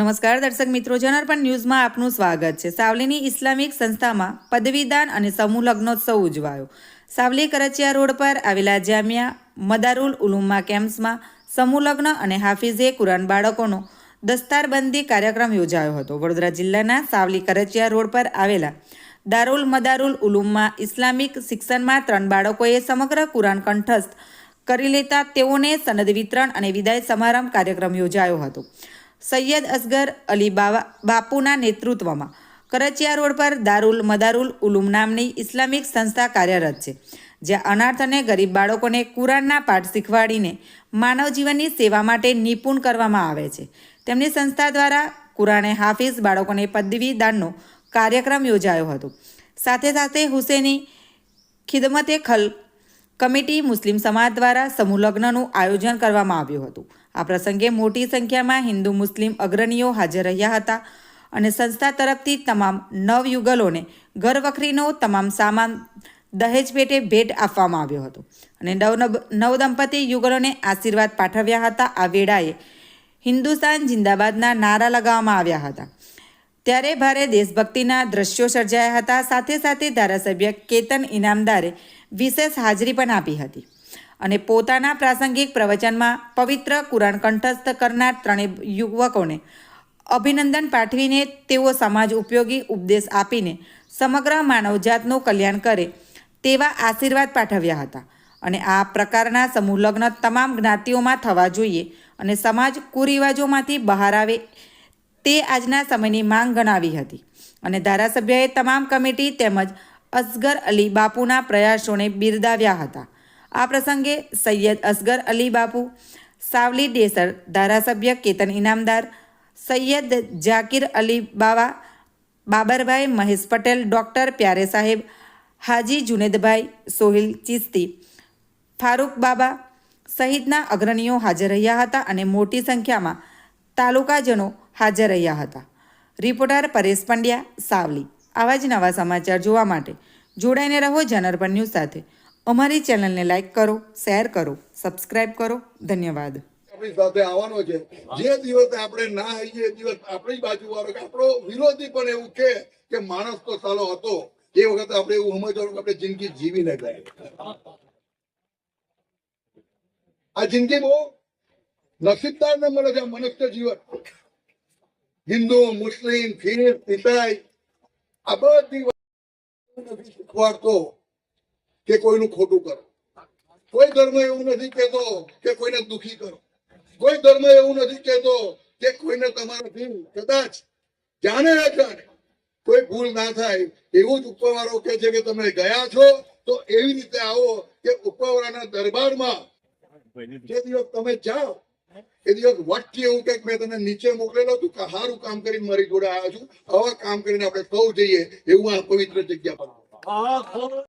નમસ્કાર દર્શક મિત્રો, જનાર્પણ ન્યૂઝમાં આપનું સ્વાગત છે. સાવલીની ઇસ્લામિક સંસ્થામાં પદવીદાન અને સમૂહ લગ્નોત્સવ ઉજવાયો. સાવલી કરચિયા રોડ પર આવેલા જામિયા મદારુલ ઉલુમા કેમ્પ્સમાં સમૂહ લગ્ન અને હાફિઝે કુરાન બાળકોનો દસ્તારબંધી કાર્યક્રમ યોજાયો હતો. વડોદરા જિલ્લાના સાવલી કરચિયા રોડ પર આવેલા દારુલ મદારુલ ઉલુમમાં ઇસ્લામિક શિક્ષણમાં ત્રણ બાળકોએ સમગ્ર કુરાન કંઠસ્થ કરી લેતા તેઓને સનદ વિતરણ અને વિદાય સમારંભ કાર્યક્રમ યોજાયો હતો. સૈયદ અસગર અલી બાવા બાપુના નેતૃત્વમાં. કરચિયા રોડ પર દારૂલ મદારુલ ઉલુમ નામની ઇસ્લામિક સંસ્થા કાર્યરત છે, જ્યાં અનાર્થ અને ગરીબ બાળકોને કુરાનના પાઠ શીખવાડીને માનવ જીવનની સેવા માટે નિપુણ કરવામાં આવે છે. તેમની સંસ્થા દ્વારા કુરાને હાફિઝ બાળકોને પદવી દાનનો કાર્યક્રમ યોજાયો હતો. સાથે સાથે હુસેની ખિદમતે ખલ કમિટી મુસ્લિમ સમાજ દ્વારા સમૂહ લગ્નનું આયોજન કરવામાં આવ્યું હતું. આ પ્રસંગે મોટી સંખ્યામાં હિન્દુ મુસ્લિમ અગ્રણીઓ હાજર રહ્યા હતા અને સંસ્થા તરફથી તમામ નવયુગલોને ઘરવખરીનો તમામ સામાન, દહેજ પેટે ભેટ આપવામાં આવ્યો હતો. અને નવ નવદંપતી યુગલોને આશીર્વાદ પાઠવ્યા હતા. આ વેળાએ હિન્દુસ્તાન જિંદાબાદના નારા લગાવવામાં આવ્યા હતા. ત્યારે ભારે દેશભક્તિના દ્રશ્યો સર્જાયા હતા. સાથે સાથે ધારાસભ્ય કેતન ઇનામદારે વિશેષ હાજરી પણ આપી હતી. અને પોતાના પ્રાસંગિક પ્રવચનમાં પવિત્ર કુરાન કંઠસ્થ કરનાર ત્રણેય યુવકોને અભિનંદન પાઠવીને તેઓ સમાજ ઉપયોગી ઉપદેશ આપીને સમગ્ર માનવજાતનું કલ્યાણ કરે તેવા આશીર્વાદ પાઠવ્યા હતા. અને આ પ્રકારના સમૂહ લગ્ન તમામ જ્ઞાતિઓમાં થવા જોઈએ અને સમાજ કુરિવાજોમાંથી બહાર આવે તે આજના સમયની માંગ ગણાવી હતી. અને ધારાસભ્યએ તમામ કમિટી તેમજ અસગર અલી બાપુના પ્રયાસોને બિરદાવ્યા હતા. આ પ્રસંગે સૈયદ અસગર અલી બાપુ, સાવલી ડેસર ધારાસભ્ય કેતન ઇનામદાર, સૈયદ જાકીર અલી બાવા, બાબરભાઈ મહેશ પટેલ, ડૉક્ટર પ્યારે સાહેબ, હાજી જુનેદભાઈ, સોહિલ ચિસ્તી, ફારૂક બાબા સહિતના અગ્રણીઓ હાજર રહ્યા હતા અને મોટી સંખ્યામાં તાલુકાજનો હાજર રહ્યા હતા. રિપોર્ટર પરેશ પંડ્યા, સાવલી. આવા જ નવા સમાચાર જોવા માટે જોડાઈને રહો જનરપન ન્યૂઝ સાથે. અમારી ચેનલને લાઇક કરો, શેર કરો, સબસ્ક્રાઇબ કરો. ધન્યવાદ. આપણી સાથે આવવાનો છે. જે દિવસે આપણે ના આવીએ, એ દિવસ આપણી બાજુ વાળો આપણો વિરોધી પણ એવું કે કે માણસ તો સાલો હતો. એ વખતે આપણે એવું સમજવાનું કે આપણે જિંદગી જીવીને જાય. આ જિંદગી બહુ નસીબદાર ને મળે છે મનુષ્ય જીવન. હિન્દુ, મુસ્લિમ, ખીર, ઈસાઈ, આ બધી શીખવાડતો કે કોઈનું ખોટું કરો. કોઈ ધર્મ એવું નથી કહેતો કે કોઈને દુખી કરો. કોઈ ધર્મ એવું નથી કહેતો કે કોઈને તમારાથી કદાચ જાણે અજાણે કોઈ ભૂલ ના થાય. એવું જ ઉપરવાળો કે છે કે તમે ગયા છો તો એવી રીતે આવો કે ઉપરવાળાના દરબારમાં જે દિવસ તમે જાઓ, એ દિવસ વટથી એવું કે મેં તને નીચે મોકલેલો તું કે સારું કામ કરીને મારી જોડે આવ્યા છું. આવા કામ કરીને આપણે સૌ જઈએ એવું આ પવિત્ર જગ્યા પર.